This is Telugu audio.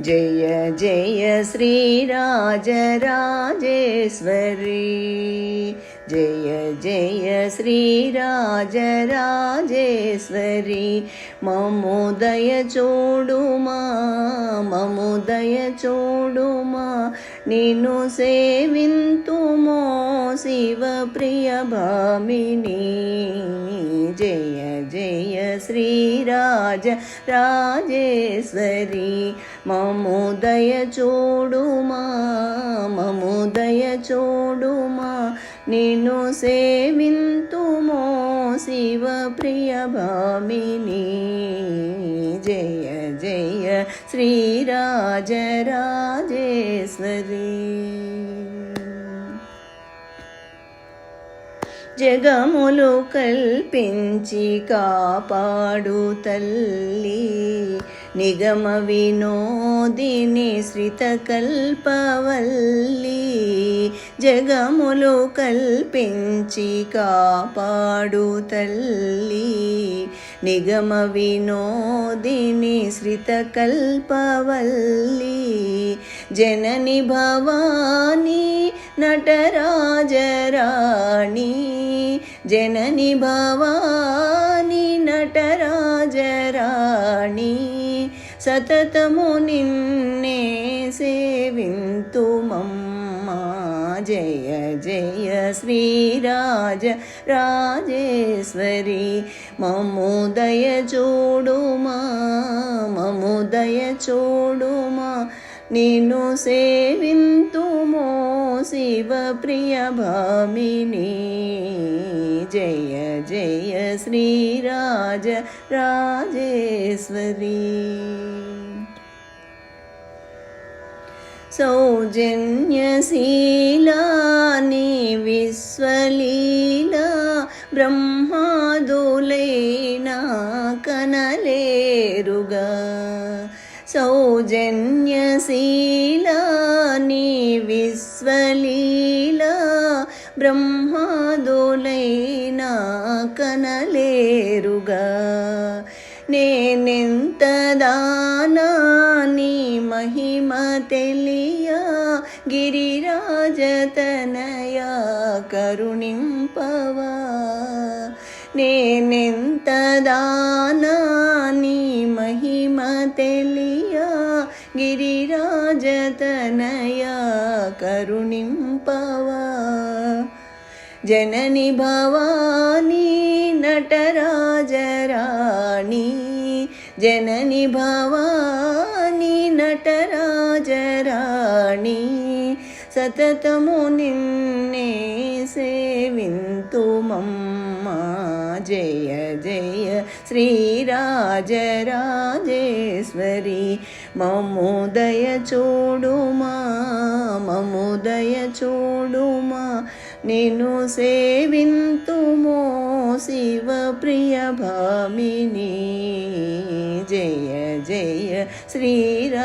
जय जय श्रीराजराजेश्वरी जय जय श्रीराजराजेश्वरी మముదయ చూడుమా మముదయ చూడుమా నిన్ను సేవింతుమో శివ ప్రియ భామిని జయ జయ శ్రీరాజ రాజేశ్వరి మముదయ చూడుమా మముదయ చూడుమా నిన్ను సేవింతుమో శివ ప్రియ భామిని జయ జయ శ్రీరాజ జగములు కల్పించి కాపాడు తల్లి. నిగమ వినోదిని శ్రిత కల్పవల్లి జగములు కల్పించి కాపాడు తల్లి. నిగమ వినోదిని శ్రిత కల్పవల్లి జనని భవానీ నటరాజరాణి జనని భవాని నటరాజరాణి సతతము నిన్నే సేవింతుమమ్మా జయ జయ శ్రీరాజ రాజేశ్వరి మముదయ చూడుమా మముదయ చూడుమా నిన్ను సేవింతుమో. శివ ప్రియ భామిని జయ జయ శ్రీరాజ రాజేశ్వరి సౌజన్యశీలాని విశ్వలీలా బ్రహ్మాదులైనా కనలేరుగా సౌజన్యశీలాని విశ్వలీలా బ్రహ్మాదులైనా కనలేరుగా నేనెంత దానాని మహిమ తెలియా గిరిరాజతనయ కరుణింపవా నేనెంత దానాని మహిమ తెలియా గిరిరాజతనయ కరుణింపవా. జనని భవానీ నటరాజరాణి. జనని భవానీ నటరాజరాణి. సతతము నిన్నే సేవింతుమమ్మా జయ జయ శ్రీరాజరాజేశ్వరి. మమోదయ చూడుమా. చూడుమా నిన్ను సేవింతుమో శివ ప్రియ భామిని జయ జయ శ్రీరాజరాజేశ్వరి